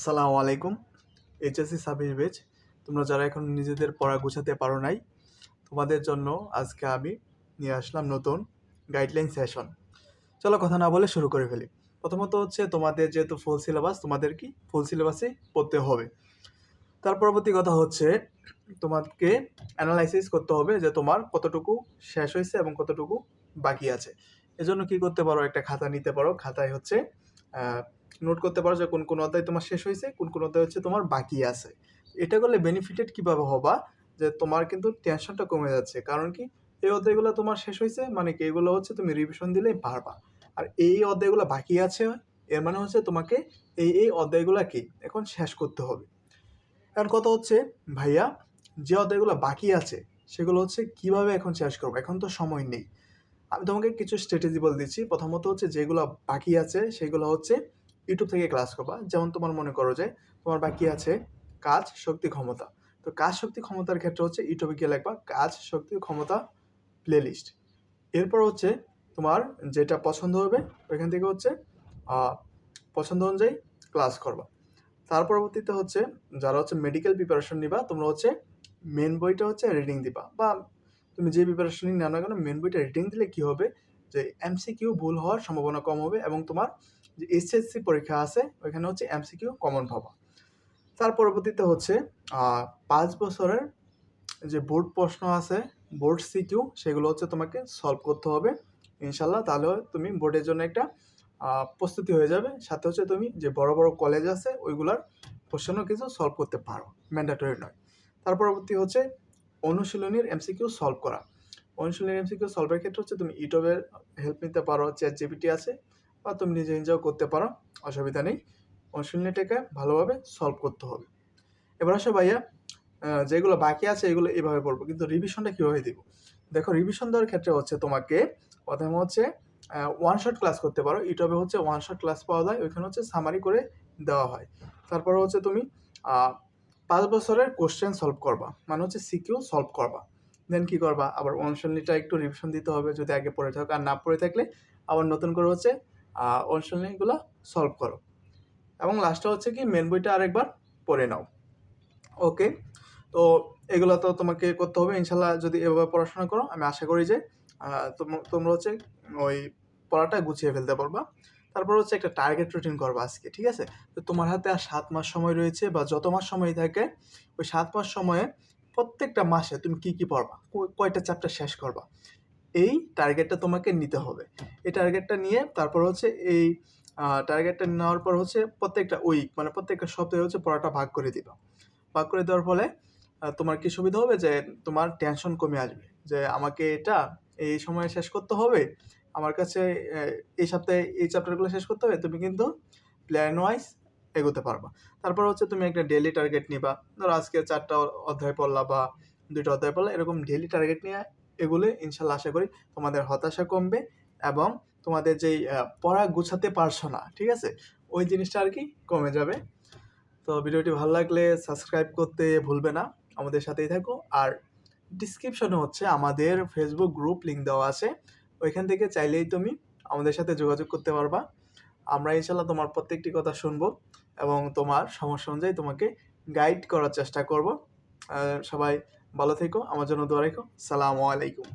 সালামু আলাইকুম। HSC Sabir base তোমরা যারা এখন নিজেদের পড়া গুছাতে পারো নাই, তোমাদের জন্য আজকে আমি নিয়ে আসলাম নতুন গাইডলাইন সেশন চলো কথা না বলে শুরু করে ফেলি। প্রথমত হচ্ছে তোমাদের যেহেতু ফুল সিলেবাস তোমাদের কি ফুল সিলেবাসে পড়তে হবে। তার পরবর্তী কথা হচ্ছে, তোমাকে অ্যানালাইসিস করতে হবে যে তোমার কতটুকু শেষ হয়েছে এবং কতটুকু বাকি আছে। এজন্য কি করতে পারো? একটা খাতা নিতে পারো। খাতায় হচ্ছে নোট করতে পারো যে কোন কোন অধ্যায় তোমার শেষ হয়েছে, কোন কোন অধ্যায় হচ্ছে তোমার বাকি আছে। এটা করলে বেনিফিটেড কীভাবে হবা? যে তোমার কিন্তু টেনশনটা কমে যাচ্ছে। কারণ কি, এই অধ্যায়গুলো তোমার শেষ হয়েছে মানে কি এগুলো হচ্ছে তুমি রিভিশন দিলেই পারবা। আর এই অধ্যায়গুলো বাকি আছে, এর মানে হচ্ছে তোমাকে এই এই অধ্যায়গুলো কি এখন শেষ করতে হবে। এখন কথা হচ্ছে, ভাইয়া, যে অধ্যায়গুলো বাকি আছে, সেগুলো হচ্ছে কীভাবে এখন শেষ করব? এখন তো সময় নেই। আমি তোমাকে কিছু স্ট্র্যাটেজি বলে দিচ্ছি। প্রথমত হচ্ছে যেগুলো বাকি আছে, সেগুলো হচ্ছে ইউটিউব থেকে ক্লাস করবা। যেমন তোমার মনে করো যে, তোমার বাকি আছে কাজ, শক্তি, ক্ষমতা। তো কাজ, শক্তি, ক্ষমতার ক্ষেত্রে হচ্ছে ইউটিউবে গিয়ে লিখবা, কাজ, শক্তি, ক্ষমতা প্লেলিস্ট এরপর হচ্ছে তোমার যেটা পছন্দ হবে, ওইখান থেকে হচ্ছে পছন্দ অনুযায়ী ক্লাস করবা। তার পরবর্তীতে হচ্ছে যারা হচ্ছে মেডিকেল প্রিপারেশন নিবা, তোমরা হচ্ছে মেন বইটা হচ্ছে রিডিং দিবা। বা তুমি যে প্রিপারেশনই নাও না কেন মেন বইটা রিডিং দিলে কী হবে? যে এমসিকিউ ভুল হওয়ার সম্ভাবনা কম হবে এবং তোমার যে এসএসসি পরীক্ষা আছে, ওইখানে হচ্ছে এমসিকিউ কমন পাবা তার পরবর্তীতে হচ্ছে পাঁচ বছরের যে বোর্ড প্রশ্ন আছে, বোর্ড সিকিউ সেগুলো হচ্ছে তোমাকে সলভ করতে হবে। ইনশাল্লাহ তাহলে তুমি বোর্ডের জন্য একটা প্রস্তুতি হয়ে যাবে। সাথে হচ্ছে তুমি যে বড় বড় কলেজ আছে, ওইগুলার কোশ্চেনও কিছু সলভ করতে পারো ম্যান্ডেটরি নয়। তার পরবর্তী হচ্ছে অনুশীলনীর এমসিকিউ সলভ করা। অনুশীলনীর এমসিকিউ সলভের ক্ষেত্রে হচ্ছে তুমি ইউটিউবের হেল্প নিতে পারো চ্যাট জিপিটি আছে। বা তুমি নিজে নিজেও করতে পারো, অসুবিধা নেই। অনুশীলনীটাকে ভালোভাবে সলভ করতে হবে। এবার আসো ভাইয়া যেগুলো বাকি আছে এগুলো এভাবে পড়ব কিন্তু রিভিশনটা কীভাবে দিব? দেখো রিভিশন দেওয়ার ক্ষেত্রে হচ্ছে তোমাকে প্রথমে হচ্ছে ওয়ান শট ক্লাস করতে পারো। ইউটিউবে হচ্ছে ওয়ান শট ক্লাস পাওয়া যায়। ওইখানে হচ্ছে সামারি করে দেওয়া হয়। তারপরে হচ্ছে তুমি পাঁচ বছরের কোশ্চেন সলভ করবা। মানে হচ্ছে সিকিউ সলভ করবা। দেন কী করবা? আবার অনুশীলনীটা একটু রিভিশন দিতে হবে। যদি আগে পড়ে থাকো আর না পড়ে থাকলে আবার নতুন করে হচ্ছে অনুশীলনীগুলো সলভ করো। এবং লাস্টে হচ্ছে কি মেন বইটা আরেকবার পড়ে নাও। ওকে তো এগুলো তো তোমাকে করতে হবে, ইনশাল্লাহ যদি এভাবে পড়াশোনা করো, আমি আশা করি যে তোমরা হচ্ছে ওই পড়াটা গুছিয়ে ফেলতে পারবা। তারপর হচ্ছে একটা টার্গেট রুটিন করবা আজকে, ঠিক আছে? তো তোমার হাতে আর সাত মাস সময় রয়েছে বা যত মাস সময় থাকে, ওই সাত মাস সময়ে প্রত্যেকটা মাসে তুমি কি কি পড়বা? কয়টা চ্যাপ্টার শেষ করবা? এই টার্গেটটা তোমাকে নিতে হবে। এই টার্গেটটা নিয়ে তারপর হচ্ছে এই টার্গেটটা নেওয়ার পর হচ্ছে প্রত্যেকটা উইক মানে প্রত্যেকটা সপ্তাহে হচ্ছে পড়াটা ভাগ করে দিবা। ভাগ করে দেওয়ার ফলে তোমার কি সুবিধা হবে যে তোমার টেনশন কমে আসবে। যে আমাকে এটা এই সময়ে শেষ করতে হবে, আমার কাছে এই সপ্তাহে এই চ্যাপ্টারগুলো শেষ করতে হবে, তুমি কিন্তু প্ল্যান ওয়াইজ এগোতে পারবা। তারপর হচ্ছে তুমি একটা ডেলি টার্গেট নিবা। ধরো আজকে চারটা অধ্যায় পড়লা বা দুইটা অধ্যায় পড়লা, এরকম ডেলি টার্গেট নিয়ে এগুলো ইনশাল্লাহ আশা করি তোমাদের হতাশা কমবে এবং তোমাদের যেই পড়া গুছাতে পারছ না, ঠিক আছে? ওই জিনিসটা আর কি কমে যাবে। তো ভিডিওটি ভালো লাগলে সাবস্ক্রাইব করতে ভুলবে না, আমাদের সাথেই থাকো। আর ডিসক্রিপশনে হচ্ছে আমাদের ফেসবুক গ্রুপ লিঙ্ক দেওয়া আছে। ওইখান থেকে চাইলেই তুমি আমাদের সাথে যোগাযোগ করতে পারবা। আমরা ইনশাল্লাহ তোমার প্রত্যেকটি কথা শুনব এবং তোমার সমস্যা অনুযায়ী তোমাকে গাইড করার চেষ্টা করব। সবাই ভালো থেকো আমার জন্য দোয়া রেখো। সালামু আলাইকুম।